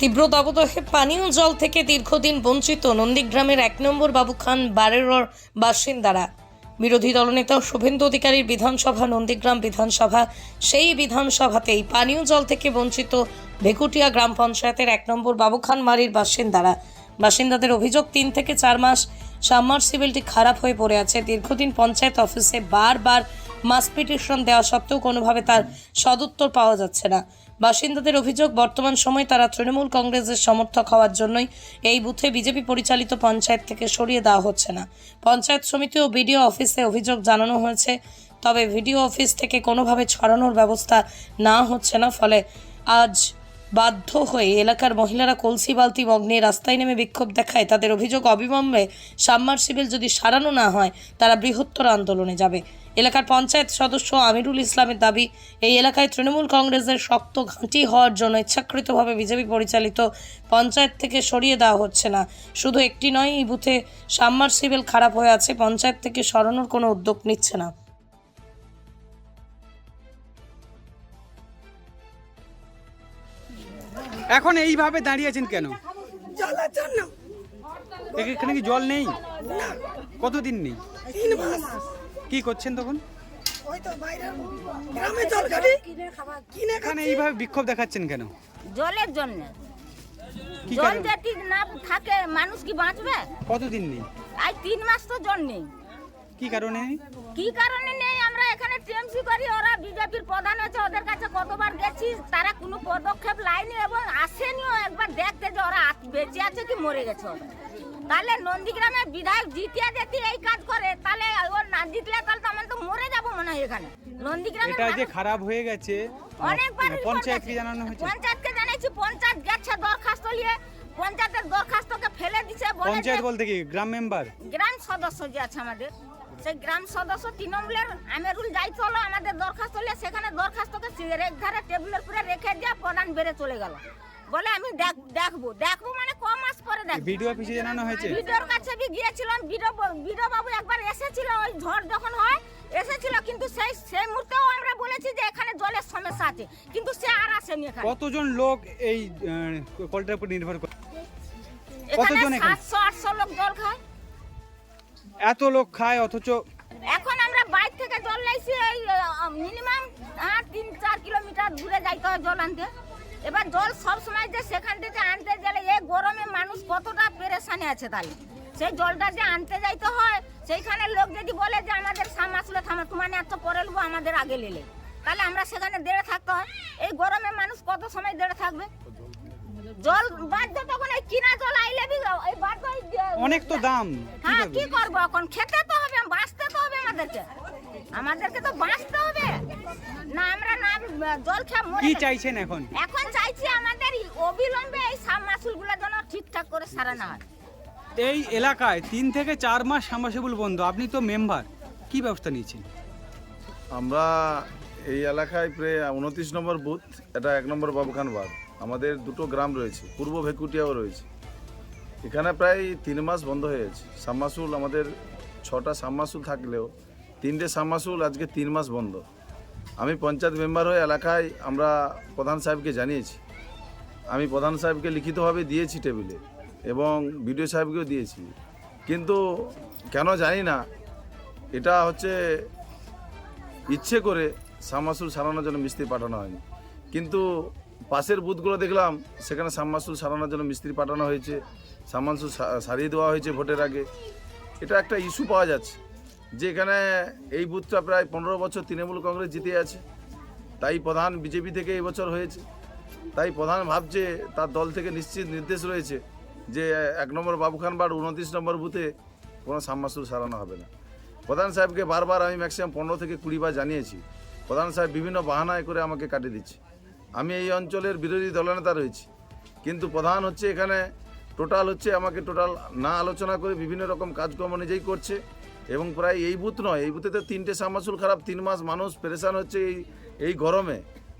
তীব্র দাবদাহে পানীয় জল থেকে দীর্ঘদিন বঞ্চিত নন্দীগ্রামের এক নম্বর বাবু খান বারেরর বাসিন্দারা। বিরোধী দলনেতা শুভেন্দু অধিকারীর বিধানসভা, নন্দীগ্রাম বিধানসভা, সেই বিধানসভাতেই পানীয় জল থেকে বঞ্চিত ভেকুটিয়া গ্রাম পঞ্চায়েতের এক নম্বর বাবুখান মারির বাসিন্দারা। বাসিন্দাদের অভিযোগ, তিন থেকে চার মাস সাবমার্সিবলটি খারাপ হয়ে পড়ে আছে। দীর্ঘদিন পঞ্চায়েত অফিসে বারবার মাস পিটিশন দেওয়া সত্ত্বেও কোনোভাবে তার সদুত্তর পাওয়া যাচ্ছে না। বাসিন্দাদের অভিযোগ, বর্তমান সময়ে তারা তৃণমূল কংগ্রেসের সমর্থক হওয়ার জন্যই এই বুথে বিজেপি পরিচালিত পঞ্চায়েত থেকে সরিয়ে দেওয়া হচ্ছে না। পঞ্চায়েত সমিতি ও বিডিও অফিসে অভিযোগ জানানো হয়েছে, তবে ভিডিও অফিস থেকে কোনোভাবে ছড়ানোর ব্যবস্থা না হচ্ছে না। ফলে আজ বাধ্য হয়ে এলাকার মহিলারা কলসি, বালতি, মগ্নে রাস্তায় নেমে বিক্ষোভ দেখায়। তাদের অভিযোগ অবিলম্বে সাবমার্সিবল যদি সারানো না হয়, তারা বৃহত্তর আন্দোলনে যাবে। এলাকার পঞ্চায়েত সদস্য আমিরুল ইসলামের দাবি, এই এলাকায় তৃণমূল কংগ্রেসের শক্ত ঘাঁটি হওয়ার জন্য ইচ্ছাকৃতভাবে বিজেপি পরিচালিত পঞ্চায়েত থেকে সরিয়ে দেওয়া হচ্ছে না। শুধু একটি নয়, এই বুথে সাবমার্সিবল খারাপ হয়ে আছে, পঞ্চায়েত থেকে সরানোর কোনো উদ্যোগ নিচ্ছে না। এখন এইভাবে দাঁড়িয়ে আছেন কেন? জলের জন্য এখানে কি জল নেই? কতদিন নেই? তিন মাস। কি করছেন তখন? ওই তো বাইরে গ্রামে কিনে এখানে এইভাবে বিক্ষোভ দেখাচ্ছেন কেন? জলের জন্য। কি জল কারণ? যদি না থাকে মানুষ কি বাঁচবে? কতদিন নেই? আজ তিন মাস তো জল নেই। কি কারণে? কি কারণে নেই? টিএমসি করি ওরা বিজেপির প্রধান আছে ওদের কাছে কতবার গেছি তারা কোনো পদক্ষেপ লাইনি এবং আসেনিও একবার দেখতে যে ওরা বেঁচে আছে কি মরে গেছে তাহলে নন্দীগ্রামে বিধায়ক জিতিয়া যেতে এই কাজ করে তাহলে ওর না জিতলে তাহলে তো আমরা তো মরে যাব মনে হয় এখানে। নন্দীগ্রামে এটা যে খারাপ হয়ে গেছে অনেকবার report পঞ্চায়েতকে। জানানো হয়েছে? পঞ্চায়েতকে জানাইছি পঞ্চায়েত গেছে দরখাস্ত নিয়ে পঞ্চায়েতের দরখাস্তকে ফেলে দিছে পঞ্চায়েত বলতে কি গ্রাম মেম্বার গ্রাম সদস্য যে আছে আমাদের। সেই গ্রাম সদস্য তৃণমূলের আমেরুল যাইতে হলো আমাদের দরখাস্ত নিয়ে সেখানে দরখাস্তকে ধারে টেবিলের উপরে রেখে দিয়ে প্রধান বেড়ে চলে গেল। বলে আমি দেখ- দেখব। দেখব মানে ক মাস পরে দেখব। ভিডিও অফিসে জানানো হয়েছে? ভিডিওর কাছে বি গিয়েছিলাম ভিডিও ভিডিও বাবু একবার এসেছিল ওই ঝড় যখন হয় এসেছিল কিন্তু সেই সেই মুহূর্তেও আমরা বলেছি যে এখানে জলের সমস্যা আছে কিন্তু সে আর আসেনি এখানে। কতজন লোক এই কলটার উপর নির্ভর করে? কতজন এখানে? সাতশো আটশো লোক জল খায়। এত লোক খায়, অথচ এখন আমরা বাইর থেকে জল লাইছি, এই মিনিমাম তিন চার কিলোমিটার দূরে যাইতে হয় জল আনতে। এবার জল সব সময় যে সেখান থেকে আনতে গেলে এই গরমে মানুষ কতটা পেরেশানি আছে তাহলে? সেই জলটা যে আনতে যাইতে হয়, সেইখানে লোক যদি বলে যে আমাদের সামাসলে থামা, তোমার এত পরে নেব আমাদের আগে লেলে। তাহলে আমরা সেখানে দেড়ে থাকতে হয়। এই গরমে মানুষ কত সময় দেড়ে থাকবে? জল বাধ্য তখন এই কিনা জল আইলে বি এই বাধ্য এই যে- অনেক তো দাম। হ্যাঁ? কি করব এখন? খেতে তো হবে বাঁচতে তো হবে আমাদেরকে। আমাদেরকে তো বাঁচতে হবে। না আমরা না জল খেয়ে মরে কি চাইছেন এখন? এখন চাইছি আমাদের অবিলম্বে এই সাবমাসুলগুলো যেন ঠিকঠাক করে সারানো হয়। এই এলাকায় তিন থেকে চার মাস সামাসেবল বন্ধ। আপনি তো মেম্বার। কি ব্যবস্থা নিয়েছেন? আমরা এই এলাকায় প্রায় উনত্রিশ নম্বর বুথ এটা এক নম্বর বাবুখান বাদ আমাদের দুটো গ্রাম রয়েছে পূর্ব ভেকুটিয়াও রয়েছে। এখানে প্রায় তিন মাস বন্ধ হয়ে গেছে। সাবমাসুল আমাদের ছটা সাবমাসুল থাকলেও তিনটে সাবমাসুল আজকে তিন মাস বন্ধ। আমি পঞ্চায়েত মেম্বার হয়ে এলাকায় আমরা প্রধান সাহেবকে জানিয়েছি। আমি প্রধান সাহেবকে লিখিতভাবে দিয়েছি টেবিলে এবং বিডিও সাহেবকেও দিয়েছি। কিন্তু কেন জানি না, এটা হচ্ছে ইচ্ছে করে সামাসুল সারানোর জন্য মিস্ত্রি পাঠানো হয়নি। কিন্তু পাশের বুথগুলো দেখলাম, সেখানে সামাসুল সারানোর জন্য মিস্ত্রি পাঠানো হয়েছে সামাসুল সা- সারিয়ে দেওয়া হয়েছে ভোটের আগে। এটা একটা ইস্যু পাওয়া যাচ্ছে যে এখানে এই বুথটা প্রায় পনেরো বছর তৃণমূল কংগ্রেস জিতে আছে। তাই প্রধান বিজেপি থেকে এই বছর হয়েছে। তাই প্রধান ভাবছে, তার দল থেকে নিশ্চিত নির্দেশ রয়েছে যে এক নম্বর বাবুখান বার উনত্রিশ নম্বর বুথে কোনো সামাসুল সারানো হবে না। প্রধান সাহেবকে বারবার আমি ম্যাক্সিমাম পনেরো থেকে কুড়ি বার জানিয়েছি। প্রধান সাহেব বিভিন্ন বাহানায় করে আমাকে কাটিয়ে দিচ্ছে। আমি এই অঞ্চলের বিরোধী দলনেতা রয়েছি। কিন্তু প্রধান হচ্ছে এখানে, টোটাল হচ্ছে আমাকে টোটাল না আলোচনা করে বিভিন্ন রকম কাজকর্ম নিজেই করছে এবং প্রায় এই বুথ নয়, এই বুথে তো তিনটে সামাসুল খারাপ, তিন মাস মানুষ পেরেশান হচ্ছে এই এই গরমে।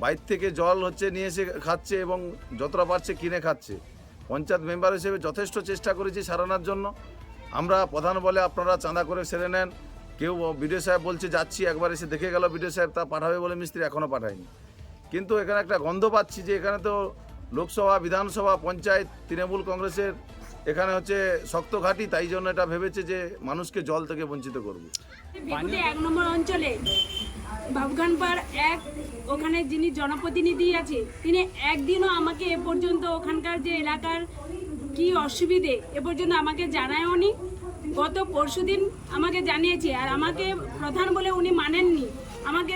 বাইর থেকে জল হচ্ছে নিয়ে এসে খাচ্ছে এবং যতটা পারছে কিনে খাচ্ছে। পঞ্চায়েত মেম্বার হিসেবে যথেষ্ট চেষ্টা করেছি সারানোর জন্য। আমরা প্রধান বলে আপনারা চাঁদা করে সেরে নেন। কেউ বিডিও সাহেব বলছে, যাচ্ছি। একবার এসে দেখে গেল বিডিও সাহেব তা পাঠাবে বলে মিস্ত্রি এখনও পাঠায়নি। কিন্তু এখানে একটা গন্ধ পাচ্ছি যে এখানে তো লোকসভা, বিধানসভা, পঞ্চায়েত, তৃণমূল কংগ্রেসের এখানে হচ্ছে শক্ত ঘাঁটি, তাই জন্য এটা ভেবেছে যে মানুষকে জল থেকে বঞ্চিত করবে। এক নম্বর অঞ্চলে বাবুখানপাড় এক, ওখানে যিনি জনপ্রতিনিধি আছে, তিনি একদিনও আমাকে এ পর্যন্ত ওখানকার যে এলাকার কি অসুবিধে, এ পর্যন্ত আমাকে জানায়ওনি। গত পরশুদিন আমাকে জানিয়েছে, আর আমাকে প্রধান বলে উনি মানেননি। আমাকে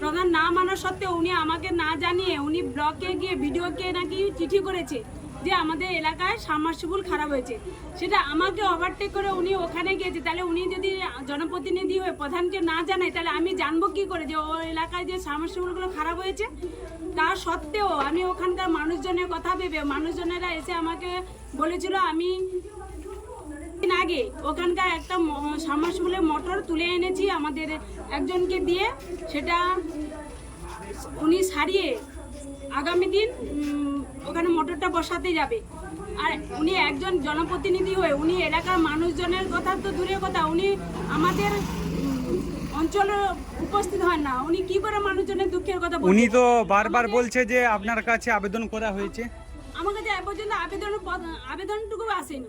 প্রধান না মানা সত্ত্বেও উনি আমাকে না জানিয়ে উনি ব্লকে গিয়ে ভিডিওকে নাকি চিঠি করেছে যে আমাদের এলাকায় সাবমার্সিবল খারাপ হয়েছে। সেটা আমাকে ওভারটেক করে উনি ওখানে গিয়েছে। তাহলে উনি যদি জনপ্রতিনিধি হয়ে প্রধানকে না জানায়, তাহলে আমি জানব কি করে যে ও এলাকায় যে সাবমার্সিবলগুলো খারাপ হয়েছে? তা সত্ত্বেও আমি ওখানকার মানুষজনের কথা ভেবে, মানুষজনেরা এসে আমাকে বলেছিল, আমি দিন আগে ওখানকার একটা সাবমার্সিবলের মোটর তুলে এনেছি আমাদের একজনকে দিয়ে। সেটা উনি সারিয়ে আগামী দিন ওখানে মোটরটা বসাতে যাবে। আর উনি একজন জনপ্রতিনিধি হয়ে উনি এলাকার মানুষজনের কথা তো দূরের কথা উনি আমাদের অঞ্চলে উপস্থিত হন না। উনি কি করে মানুষজনের দুঃখের কথা? উনি তো বারবার বলছে যে আপনার কাছে আবেদন করা হয়েছে। আমার কাছে এ পর্যন্ত আবেদন আবেদনটুকু আসেনি।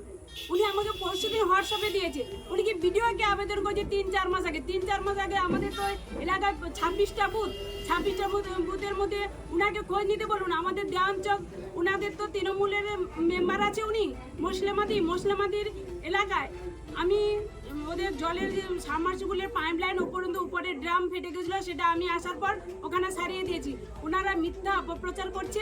উনি আমাকে পরশুদিন হোয়াটসঅ্যাপে দিয়েছে। উনি কি ভিডিওকে আবেদন করেছে তিন, চার মাস আগে? তিন, চার মাস আগে আমাদের তো এলাকায় ছাব্বিশটা বুথ ছাব্বিশটা বুথ বুথের মধ্যে উনাকে খোঁজ নিতে বলুন। আমাদের দেওয়াঞ্চক উনাদের তো তৃণমূলের মেম্বার আছে উনি মুসলিমাদি মুসলিমাদির এলাকায়। আমি ওদের জলের সাবমার্সিবলের পাইপ লাইন উপরন্ত উপরে ড্রাম ফেটে গেছিল, সেটা আমি আসার পর ওখানে সারিয়ে দিয়েছি। ওনারা মিথ্যা অপপ্রচার করছে।